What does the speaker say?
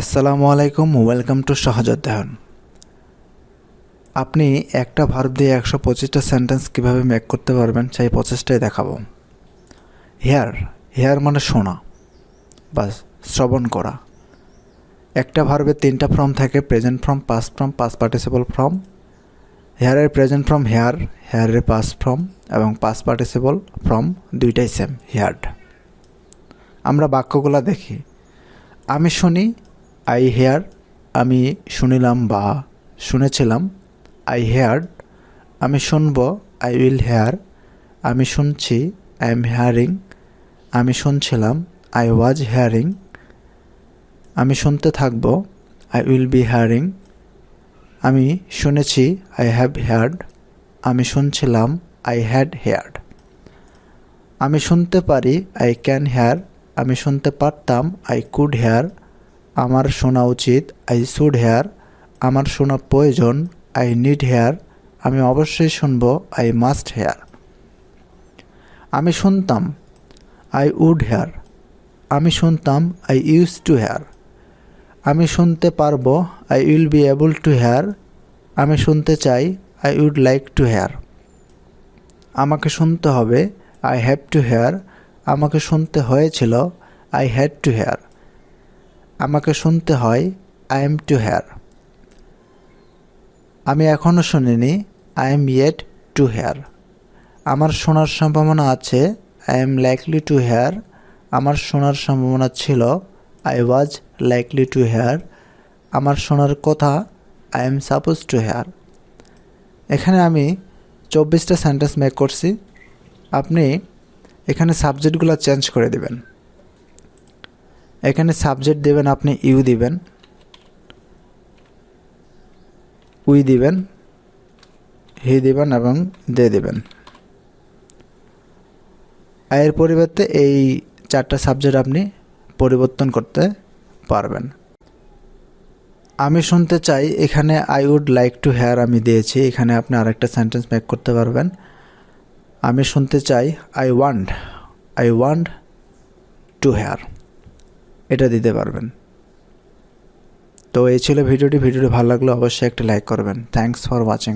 আসসালামু আলাইকুম, welcome to সহজ অধ্যয়ন আপনি একটা ভার্ব দিয়ে একশো পঁচিশটা সেন্টেন্স কীভাবে মেক করতে পারবেন সেই প্রচেষ্টাই দেখাবো। হেয়ার হেয়ার মানে শোনা বা শ্রবণ করা। একটা ভার্বে তিনটা ফর্ম থাকে, present form past form past participle form. হেয়ারের present form hear, হেয়ারের পাস্ট ফর্ম এবং পাস্ট পার্টিসিপল ফর্ম দুইটাই সেম হেয়ার্ড। আমরা বাক্যগুলো দেখি। আমি শুনি আই হেয়ার আমি শুনিলাম বা শুনেছিলাম। আই হেয়ার্ড আমি শুনব। আই উইল হেয়ার আমি শুনছি। আই এম হেয়ারিং আমি শুনছিলাম। আই ওয়াজ হেয়ারিং আমি শুনতে থাকব। আই উইল বি হেয়ারিং আমি শুনেছি। আই হ্যাভ হেয়ার্ড আমি শুনছিলাম। আই হ্যাড হেয়ার্ড আমি শুনতে পারি। আই ক্যান হেয়ার আমি শুনতে পারতাম। আই কুড হেয়ার আমার শোনা উচিত আই শুড হেয়ার আমার শোনা প্রয়োজন আই নিড হেয়ার আমি অবশ্যই শুনব আই মাস্ট হেয়ার আমি শুনতাম আই উড হেয়ার আমি শুনতাম আই ইউজ টু হেয়ার আমি শুনতে পারব I will be able to hear আমি শুনতে চাই I would like to hear আমাকে শুনতে হবে আই হ্যাভ টু হেয়ার আমাকে শুনতে হয়েছিল আই হ্যাড টু হেয়ার আমাকে শুনতে হয় আই এম টু হেয়ার আমি এখনও শুনিনি I am yet to hear আমার শোনার সম্ভাবনা আছে I am likely to hear আমার শোনার সম্ভাবনা ছিল I was likely to hear আমার শোনার কথা I am suppose to hear এখানে আমি চব্বিশটা সেন্টেন্স মেক করছি। আপনি এখানে সাবজেক্টগুলো চেঞ্জ করে দেবেন। এখানে সাবজেক্ট দেবেন আপনি ইউ দিবেন উই দিবেন হি দিবেন এবং দে দিবেন। এর পরিবর্তে এই চারটা সাবজেক্ট আপনি পরিবর্তন করতে পারবেন। আমি শুনতে চাই, এখানে I would like to hear আমি দিয়েছি, এখানে আপনি আরেকটা সেন্টেন্স মেক করতে পারবেন। আমি শুনতে চাই I want I want to hear এটা দিতে পারবেন। তো এই ছিল ভিডিওটি। ভিডিওটি ভালো লাগলে অবশ্যই একটা লাইক করবেন। Thanks for watching